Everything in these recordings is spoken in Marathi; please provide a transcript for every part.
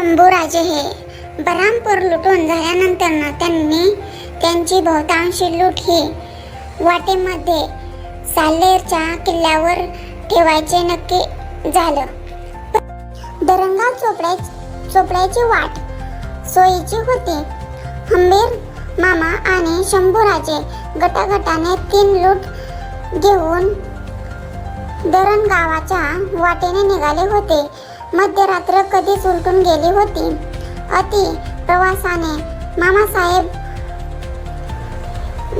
शंभूराजे हे बरामपूर लुटून झाल्यानंतर त्यांनी त्यांची बहुतांशी लूट ही वाटेमध्ये सालेरच्या किल्ल्यावर ठेवायचे नक्की झालं. दरंगा चोपड्या चोपड्याची वाट सोयीची होती. हंबीर मामा आणि शंभूराजे गटागटाने तीन लूट घेऊन दरण गावाच्या वाटेने निघाले होते. मध्यरात्र कधीच उलटून गेली होती. अति प्रवासाने मामासाहेब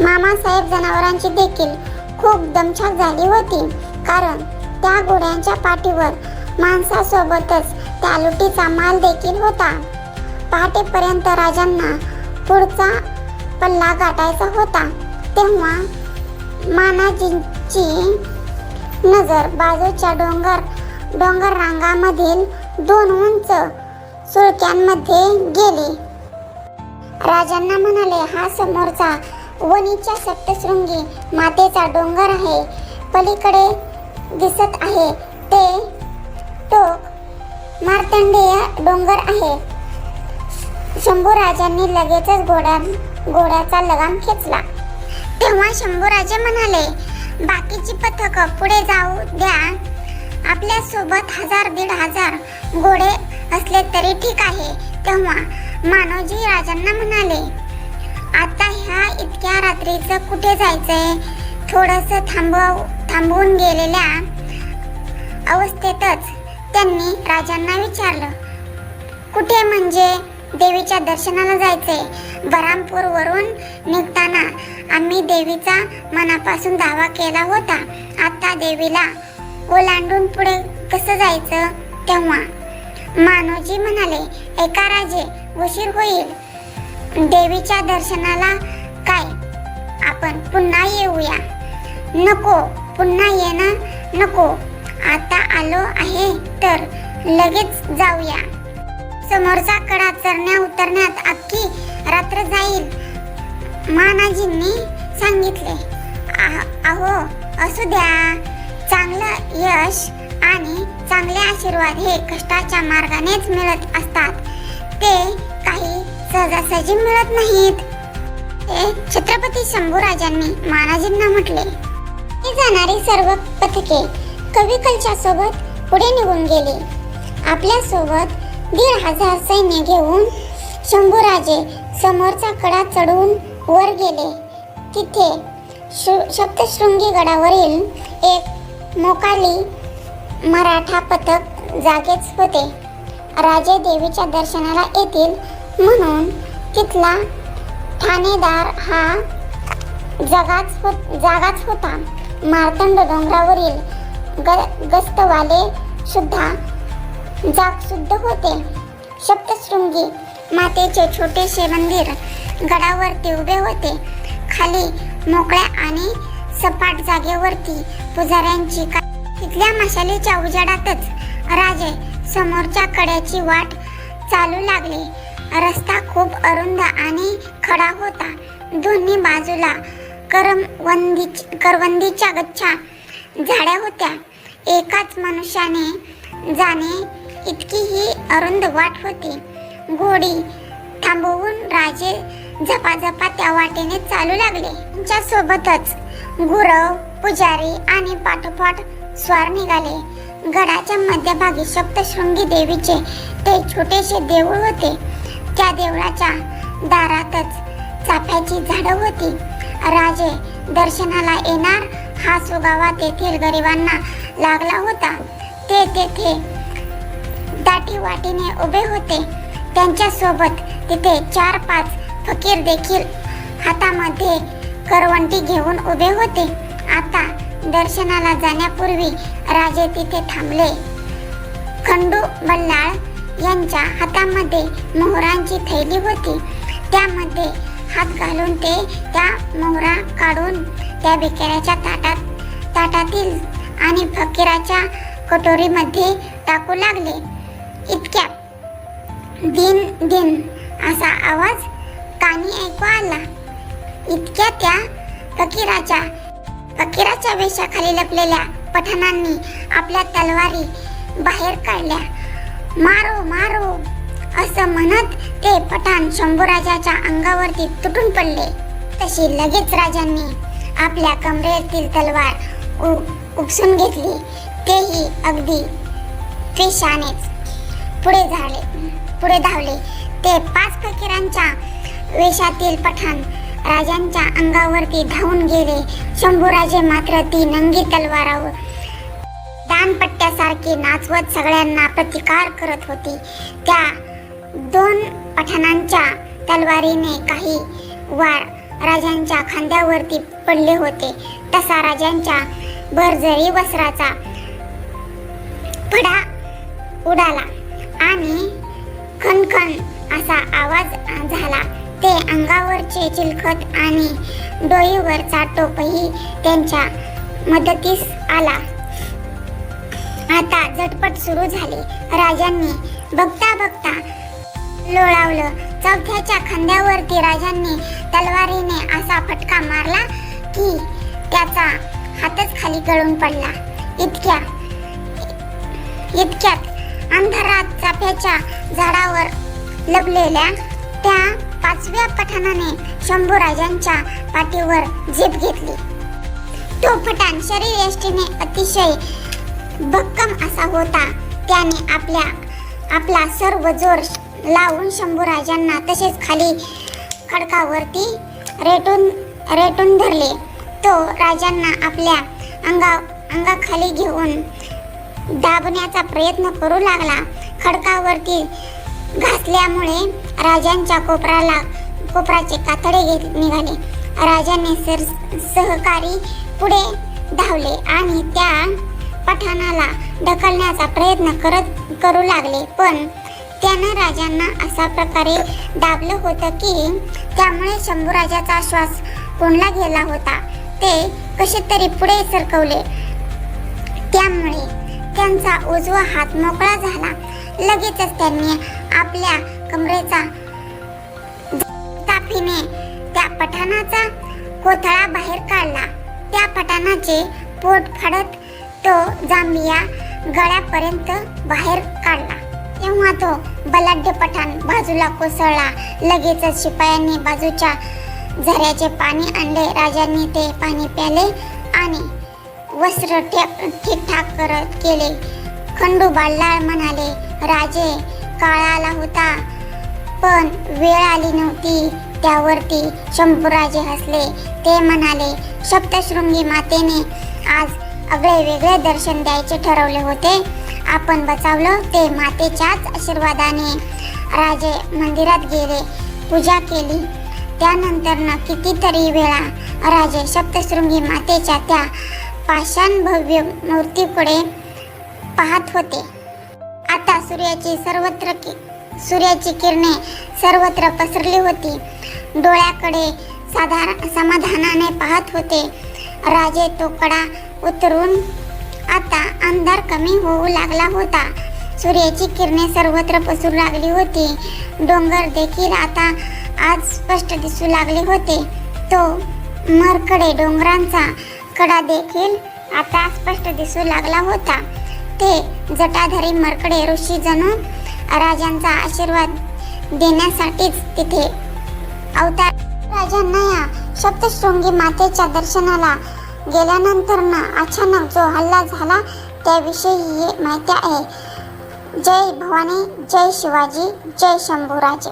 मामासाहेब जनावरांची देखील खूप दमछाक झाली होती. कारण त्या घोड्यांच्या पाठीवर माणसासोबतच त्या लुटीचा माल देखील होता. पहाटेपर्यंत राजांना पुढचा पल्ला गाठायचा होता. तेव्हा मानाजींची नजर बाजूच्या डोंगर डोंगर रांगामधील दोन उंच सुळक्यांमध्ये गेली. राजांना म्हणाले हा समोरचा वणीच्या सप्तशृंगी मातेचा डोंगर आहे. पलीकडे दिसत आहे. ते टोक मार्तंडेय डोंगर आहे. शंभू राजांनी लगेचच घोड्या घोड्याचा लगाम खेचला. तेव्हा शंभूराजे म्हणाले बाकीची पथक पुढे जाऊ द्या. आपल्यासोबत हजार दीड हजार घोडे असले तरी ठीक आहे. तेव्हा मानवजी राजांना म्हणाले आता ह्या इतक्या रात्रीचं कुठे जायचंय? थोडस थांबव थांबवून गेलेल्या अवस्थेतच त्यांनी राजांना विचारलं कुठे म्हणजे देवीच्या दर्शनाला जायचंय? बरामपूर वरून निघताना आम्ही देवीचा मनापासून दावा केला होता. आता देवीला ओलांडून पुढे कसं जायचं तेव्हा? मानोजी म्हणाले एका राजे उशीर होईल. देवीच्या दर्शनाला काय? आपण पुन्हा येऊया. नको पुन्हा येणं नको. आता आलो आहे तर लगेच जाऊया. समोरचा कडा चरण्या उतरण्यात अख्खी रात्र जाईल मानाजींनी सांगितले. "आ- अहो असू द्या. चांगलं यश आणि चांगले आशीर्वाद हे कष्टाच्या मार्गानेच मिळत असतात. ते काही सहजासहजी मिळत नाहीत. हे छत्रपती शंभूराजांनी महाराजांना म्हटले ही जाणारी सर्व पथके कविकलच्या सोबत पुढे निघून गेली. आपल्यासोबत दीड हजार सैन्य घेऊन शंभूराजे समोरचा कडा चढून वर गेले. तिथे शु- शप्तशृंगी गडावरील एक मोकाली मराठा पथक जागेच होते. राजे देवीच्या दर्शनाला येतील म्हणून तिथला ठाणेदार हा जगाच हो जागाच होता. मार्तंड डोंगरावरील ग गस्तवाले सुद्धा जाग शुद्ध होते. सप्तशृंगी मातेचे छोटेसे मंदिर गडावरती उभे होते. खाली मोकळ्या आणि सपाट जागेवरती पुजाऱ्यांची का तिथल्या मशालीच्या उजेडातच राजे समोरच्या कड्याची वाट चालू लागले. रस्ता खूप अरुंद आणि खडा होता. दोन्ही बाजूला करमवंदी करवंदीच्या गच्छा झाड्या होत्या. एकाच मनुष्याने जाणे इतकी ही अरुंद वाट होती. घोडी थांबवून राजे झपाझपा त्या वाटेने चालू लागले. त्यांच्या सोबतच गुरव पुजारी आणि पाठोपाठ स्वार निघाले. गडाच्या मध्यभागी सप्तशृंगी देवीचे ते छोटेसे देऊळ होते. त्या देवळाच्या दारातच चाफ्याची झाडं होती. राजे दर्शनाला येणार हा सुगावा तेथील गरिबांना लागला होता. ते तेथे दाटी वाटीने उभे होते. त्यांच्यासोबत तिथे चार पाच फकीर देखील हातामध्ये करवंटी घेऊन उभे होते. आता दर्शनाला जाण्यापूर्वी राजे तिथे थांबले. खंडू बल्लाळ यांच्या हातामध्ये मोहरांची थैली होती. त्यामध्ये हात घालून ते त्या मोहरा काढून त्या भिकाऱ्याच्या ताटात ताटातील आणि फकीराच्या कटोरीमध्ये टाकू लागले. इतक्या दिन दिन असा आवाज कानी ऐकू आला. इतक्या त्या फकीराच्या फकीराच्या वेशाखाली लपलेल्या पठाणांनी आपल्या तलवारी बाहेर काढल्या. मारो मारो असं म्हणत ते पठाण शंभूराजाच्या अंगावरती तुटून पडले. तशी लगेच राजांनी आपल्या कमरेतील तलवार उ- उपसून घेतली. तेही अगदी पेशानेच पुढे झाले पुढे धावले. ते पाच फकीरांच्या वेशातील पठाण राजांच्या अंगावरती धावून गेले. शंभूराजे मात्र ती नंगी तलवारावर दानपट्ट्यासारखी नाचवत सगळ्यांना प्रतिकार करत होती. त्या दोन पठाणांच्या तलवारीने काही वार राजांच्या खांद्यावरती पडले होते. तसा राजांच्या भरजरी वस्त्राचा फडा उडाला आणि खनखन असा आवाज झाला. ते अंगावरचे चिलखत आणि डोईवरचा टोपही त्यांच्या मदतीस आला. आता झटपट सुरू झाले. राजांनी बघता बघता लोळावलं. चौथ्याच्या खांद्यावरती राजांनी तलवारीने असा फटका मारला की त्याचा हातच खाली गळून पडला. इतक्या इतक्यात अंधारात चाफ्याच्या झाडावर लपलेल्या त्या पाचव्या पठाणाने शंभूराजांच्या पाठीवर झेप घेतली. तो पठाण शरीर यष्टीने अतिशय भक्कम असा होता. त्याने आपल्या आपला सर्व जोर लावून शंभूराजांना तसेच खाली खडकावरती रेटून रेटून धरले. तो राजांना आपल्या अंगा अंगाखाली घेऊन दाबण्याचा प्रयत्न करू लागला. खडकावरती घासल्यामुळे राजांच्या कोपराला कोपराचे कातडे घेत निघाले. राजाने सर सहकारी पुढे धावले आणि त्या पठाणाला ढकलण्याचा प्रयत्न करत करू लागले. पण त्यानं राजांना अशा प्रकारे दाबलं होतं की त्यामुळे शंभूराजाचा श्वास कोंडला गेला होता? ते कसे तरी पुढे सरकवले. त्यामुळे त्यांचा उजवा हात मोकळा झाला. लगेचच त्यांनी आपल्या कमरेचा. ताफीने त्या पठाणाचा कोथळा बाहेर काढला. त्या पठाणाचे पोट फाडत तो जांभिया गळ्यापर्यंत बाहेर काढला. तेव्हा तो बलाढ्य पठाण बाजूला कोसळला. लगेचच शिपायांनी बाजूच्या झऱ्याचे पाणी आणले. राजांनी ते पाणी प्याले आणि वस्त्र ठीकठाक करत केले. खंडू बाळलाळ म्हणाले राजे काळ आला होता. पण वेळ आली नव्हती. त्यावरती शंभूराजे हसले. ते म्हणाले सप्तशृंगी मातेने आज आगळे वेगळे दर्शन द्यायचे ठरवले होते. आपण बचावलं ते मातेच्याच आशीर्वादाने. राजे मंदिरात गेले. पूजा केली. त्यानंतर न कितीतरी वेळा राजे सप्तशृंगी मातेच्या त्या पाषाण भव्य मूर्तीकडे पाहत होते. आता सूर्याची सर्वत्र सूर्याची किरणे सर्वत्र पसरली होती. डोळ्याकडे साधारण समाधानाने पाहत होते. राजे तो कडा उतरून आता अंधार कमी होऊ लागला होता. सूर्याची किरणे सर्वत्र पसरू लागली होती. डोंगर देखील आता आज स्पष्ट दिसू लागले होते. तो मरकडे डोंगरांचा कडा देखील आता स्पष्ट दिसू लागला होता. ते जटाधारी मरकडे ऋषी जणू राजांचा आशीर्वाद देण्यासाठीच तिथे अवतार. राजांना या सप्तशृंगी मातेच्या दर्शनाला गेल्यानंतर ना अचानक जो हल्ला झाला त्याविषयी हे माहिती आहे. जय भवानी जय शिवाजी जय शंभूराजे.